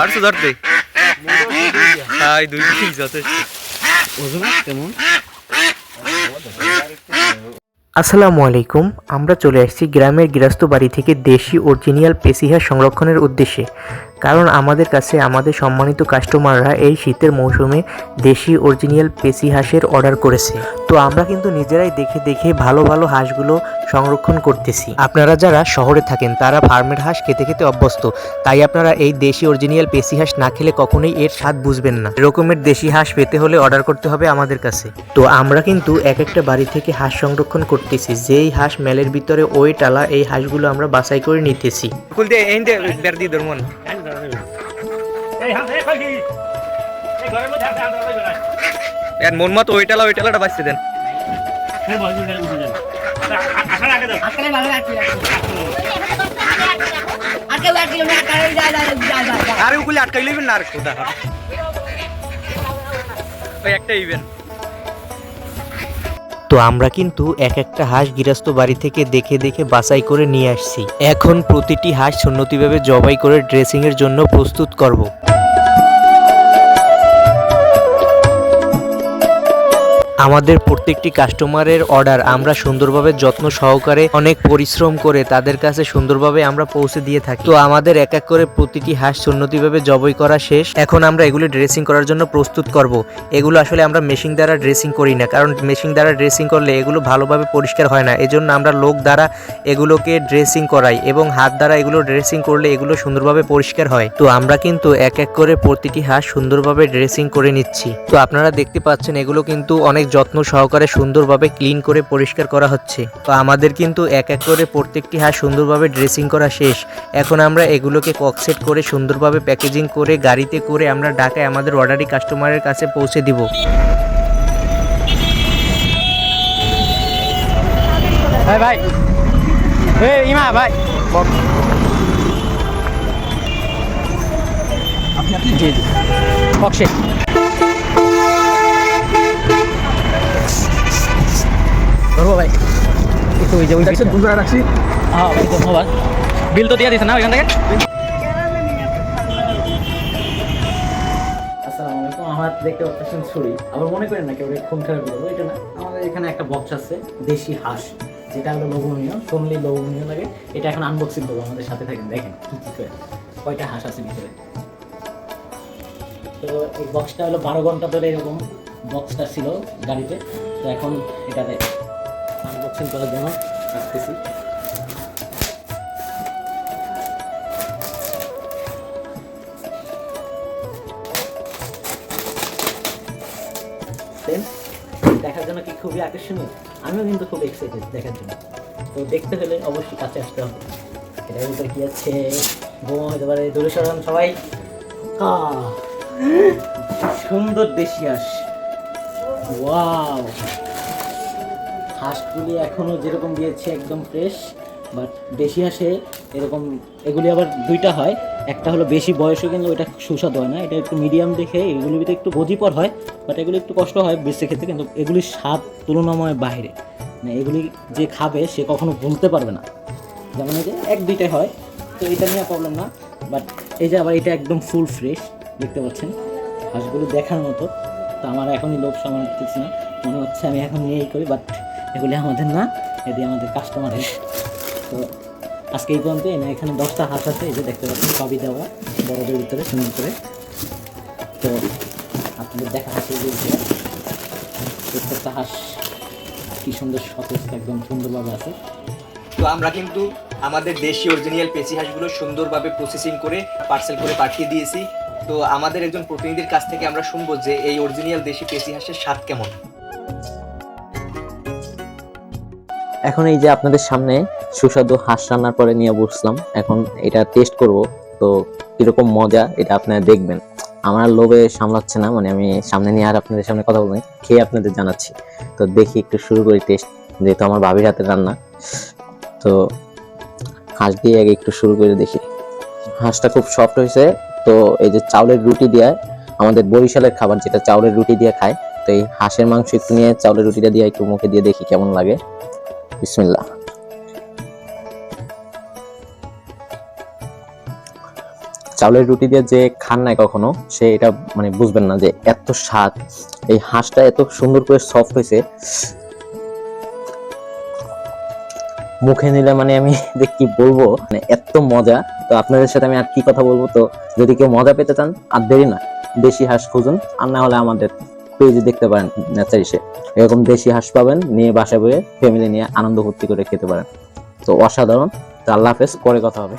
পারছ ধরতে? তাই দুই যথেষ্ট। কেমন আসসালামু আলাইকুম, আমরা চলে আসছি গ্রামের গৃহস্থ বাড়ি থেকে দেশি অরিজিনাল পেসিহা সংরক্ষণের উদ্দেশ্যে। কারণ আমাদের কাছে, আমাদের সম্মানিত কাস্টমাররা এই শীতের মৌসুমে দেশি অরিজিনাল পেশি হাঁসের অর্ডার করেছে। তো আমরা কিন্তু নিজেরাই দেখে দেখে ভালো ভালো হাঁসগুলো সংরক্ষণ করতেছি। আপনারা যারা শহরে থাকেন, তারা ফার্মের হাঁস খেতে খেতে অভ্যস্ত। তাই আপনারা এই দেশি অরিজিনাল পেশি হাঁস না খেলে কখনোই এর স্বাদ বুঝবেন না। এরকমের দেশি হাঁস পেতে হলে অর্ডার করতে হবে আমাদের কাছে। তো আমরা কিন্তু এক একটা বাড়ি থেকে হাঁস সংরক্ষণ করতেছি। যেই হাঁস মেলের ভিতরে ওই টালা এই হাঁসগুলো আমরা বাছাই করে নিতেছি। এই মন এর মন মতো ওই টালা ওই টালাটা বাঁচতে দেন। যা যা আরে ওগুলি আটকাই লইবেন না আর কোথা একটা ইভেন তো আমরা কিন্তু এক একটা হাঁস গৃহস্থ বাড়ি থেকে দেখে দেখে বাছাই করে নিয়ে আসছি। এখন প্রতিটি হাঁস সুন্নতিভাবে জবাই করে ড্রেসিংয়ের জন্য প্রস্তুত করব। আমাদের প্রত্যেকটি কাস্টমারের অর্ডার আমরা সুন্দরভাবে যত্ন সহকারে অনেক পরিশ্রম করে তাদের কাছে সুন্দরভাবে আমরা পৌঁছে দিয়ে থাকি। তো আমাদের এক এক করে প্রতিটি হাঁস সুন্নতিভাবে জবই করা শেষ। এখন আমরা এগুলি ড্রেসিং করার জন্য প্রস্তুত করব। এগুলো আসলে আমরা মেশিন দ্বারা ড্রেসিং করি না, কারণ মেশিন দ্বারা ড্রেসিং করলে এগুলো ভালোভাবে পরিষ্কার হয় না। এজন্য আমরা লোক দ্বারা এগুলোকে ড্রেসিং করাই এবং হাত দ্বারা এগুলো ড্রেসিং করলে এগুলো সুন্দরভাবে পরিষ্কার হয়। তো আমরা কিন্তু এক এক করে প্রতিটি হাঁস সুন্দরভাবে ড্রেসিং করে নিচ্ছি। তো আপনারা দেখতে পাচ্ছেন এগুলো কিন্তু অনেক যত্ন সহকারে সুন্দরভাবে ক্লিন করে পরিষ্কার করা হচ্ছে। তো আমাদের কিন্তু এক এক করে প্রত্যেকটি হাঁস সুন্দরভাবে ড্রেসিং করা শেষ। এখন আমরা এগুলোকে ককসেট করে সুন্দরভাবে প্যাকেজিং করে গাড়িতে করে আমরা ঢাকায় আমাদের অর্ডারি কাস্টমারের কাছে পৌঁছে দিব। ভাই ভাই। ইমা ভাই। আপনি আপনি জি জি। বক্সে ধরবো ভাই। একটু ওই যে ওই রাখছি। হ্যাঁ ভাই তো মোবাইল বিল তো দিয়ে দিছে না ওইখান থেকে? আমার দেখতে পাচ্ছেন ছুরি। আবার মনে করেন না কেউ খুন খারাপ করব এটা না। আমাদের এখানে একটা বক্স আছে দেশি হাঁস যেটা হলো লবণীয় শুনলেই লবণীয় লাগে। এটা এখন আনবক্সিং করব আমাদের সাথে থাকেন দেখেন কি কি করে। কয়টা হাঁস আছে ভিতরে? তো এই বক্সটা হলো বারো ঘণ্টা ধরে এরকম বক্সটা ছিল গাড়িতে। তো এখন এটাতে আনবক্সিং করার জন্য আসতেছি। দেখার জন্য কি খুবই আকর্ষণীয়? আমিও কিন্তু খুব এক্সাইটেড দেখার জন্য। তো দেখতে হলে অবশ্যই কাছে আসতে হবে। এটার ভিতরে কি আছে? বোমা হতে পারে দূরে সরান সবাই সুন্দর দেশি হাঁস। ওয়াও হাঁসগুলি এখনও যেরকম দিয়েছে একদম ফ্রেশ বাট দেশি হাঁসে এরকম, এগুলি আবার দুইটা হয়। একটা হলো বেশি বয়সে কিন্তু ওইটা সুস্বাদু হয় না, এটা একটু মিডিয়াম দেখে, এগুলির ভিতরে একটু গজিপর হয় বাট এগুলি একটু কষ্ট হয় বেশি খেতে কিন্তু এগুলির স্বাদ তুলনাময় বাইরে। মানে এগুলি যে খাবে, সে কখনো ভুলতে পারবে না। যেমন এই যে এক, দুইটাই হয়, তো এটা নিয়ে প্রবলেম না বাট এই যে আবার এটা একদম ফুল ফ্রেশ দেখতে পাচ্ছেন। হাঁসগুলো দেখার মতো, তো আমার এখনই লোভ সামাল না। মনে হচ্ছে আমি এখন নিয়েই করি বাট এগুলি আমাদের না এটি আমাদের কাস্টমারের তো আজকে এই পর্যন্ত এনে এখানে দশটা হাঁস আছে, এই যে দেখতে পাচ্ছেন, সবই দেওয়া, বড়দের ভিতরে সুন্দর করে তো আপনাদের দেখা হাঁসের যে প্রত্যেকটা হাঁস কি সুন্দর সতেজ, একদম সুন্দরভাবে আছে। তো আমরা কিন্তু আমাদের দেশি অরিজিনাল পেশি হাঁসগুলো সুন্দরভাবে প্রসেসিং করে পার্সেল করে পাঠিয়ে দিয়েছি। তো আমাদের একজন প্রতিনিধির কাছ থেকে আমরা শুনব যে এই অরিজিনাল দেশি পেশি হাঁসের স্বাদ কেমন। এখন এই যে আপনাদের সামনে সুস্বাদু হাঁস রান্নার পরে নিয়ে বসলাম, এখন এটা টেস্ট করব, তো কীরকম মজা এটা আপনারা দেখবেন। আমার লোভে সামলাচ্ছে না মানে আমি সামনে নিয়ে আর আপনাদের সামনে কথা বলব খেয়ে আপনাদের জানাচ্ছি। তো দেখি একটু শুরু করি টেস্ট যেহেতু আমার ভাবির হাতের রান্না। তো হাঁস দিয়ে আগে একটু শুরু করে দেখি। হাঁসটা খুব সফট হয়েছে, তো এই যে চাউলের রুটি দিয়ে আমাদের বরিশালের খাবার, যেটা চাউলের রুটি দিয়ে খায়, তো এই হাঁসের মাংস একটু নিয়ে চাউলের রুটিটা দিয়ে একটু মুখে দিয়ে দেখি কেমন লাগে। বিসমিল্লাহ। চাউলের রুটি দিয়ে যে খান নাই কখনো, সে এটা মানে বুঝবেন না যে এত স্বাদ, এই হাঁসটা এত সুন্দর করে সফট হয়েছে মুখে নিলে মানে আমি কি বলব মানে এত মজা। তো আপনাদের সাথে আমি আর কি কথা বলব, তো যদি কেউ মজা পেতে চান, আর দেরি না দেশি হাঁস খুঁজুন, আর না হলে আমাদের পেজে দেখতে পারেন নেচারিসে এরকম দেশি হাঁস পাবেন, নিয়ে বাসায় বয়ে ফ্যামিলি নিয়ে আনন্দ ভর্তি করে খেতে পারেন। তো অসাধারণ। তো আল্লাহ হাফেজ, পরে কথা হবে।